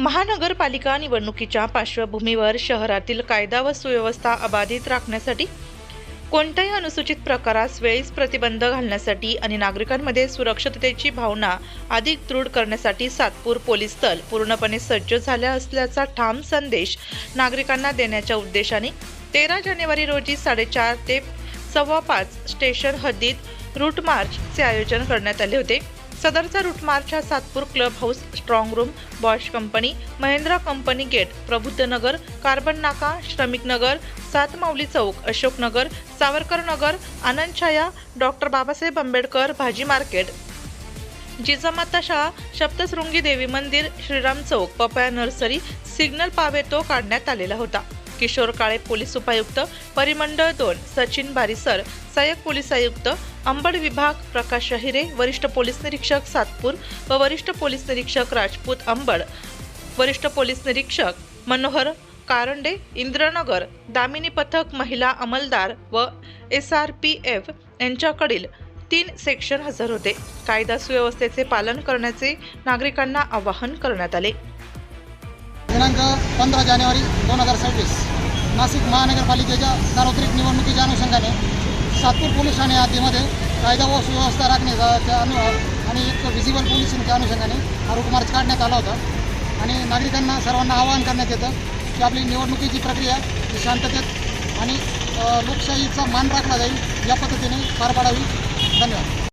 महानगरपालिका निवडणुकीच्या पार्श्वभूमीवर शहरातील कायदा व सुव्यवस्था अबाधित राखण्यासाठी कोणत्याही अनुसूचित प्रकारास वेळीच प्रतिबंध घालण्यासाठी आणि नागरिकांमध्ये सुरक्षिततेची भावना अधिक दृढ करण्यासाठी सातपूर पोलीस दल पूर्णपणे सज्ज झाल्या असल्याचा ठाम संदेश नागरिकांना देण्याच्या उद्देशाने तेरा जानेवारी रोजी साडेचार ते सव्वा पाच स्टेशन हद्दीत रूट मार्चचे आयोजन करण्यात आले होते. सदरचा route Satpur club house strong room Bosch company Mahindra company gate Prabuddhanagar carbon नाका श्रमिक नगर सातमावली चौक अशोकनगर सावरकर नगर आनंदछाया डॉक्टर बाबासाहेब आंबेडकर भाजी मार्केट जिजामाता शाळा सप्तशृंगी देवी मंदिर श्रीराम चौक पपया नर्सरी सिग्नल पावेतो काढण्यात आलेला होता. किशोर काळे पोलीस उपायुक्त परिमंडळ दोन सचिन बारीसर सहाय्यक पोलीस आयुक्त अंबड विभाग प्रकाश अहिरे वरिष्ठ पोलीस निरीक्षक सातपूर व वरिष्ठ पोलीस निरीक्षक राजपूत अंबड वरिष्ठ पोलीस निरीक्षक मनोहर कारंडे इंद्रनगर दामिनी पथक महिला अंमलदार व एस आर पी एफ यांच्याकडील तीन सेक्शन हजर होते. कायदा सुव्यवस्थेचे पालन करण्याचे नागरिकांना आवाहन करण्यात आले. दिनांक पंधरा जानेवारी दोन हजार सव्वीस. नाशिक महानगरपालिकेच्या सार्वत्रिक निवडणुकीच्या अनुषंगाने सातपूर पोलीस ठाणे हद्दीमध्ये कायदा व सुव्यवस्था राखण्याच्या अनु आणि एक व्हिजिबल पोलिसिंगच्या अनुषंगाने हा रूट मार्च काढण्यात आला होता. आणि नागरिकांना सर्वांना आवाहन करण्यात येतं की आपली निवडणुकीची प्रक्रिया ही शांततेत आणि लोकशाहीचा मान राखला जाईल या पद्धतीने पार पाडावी. धन्यवाद.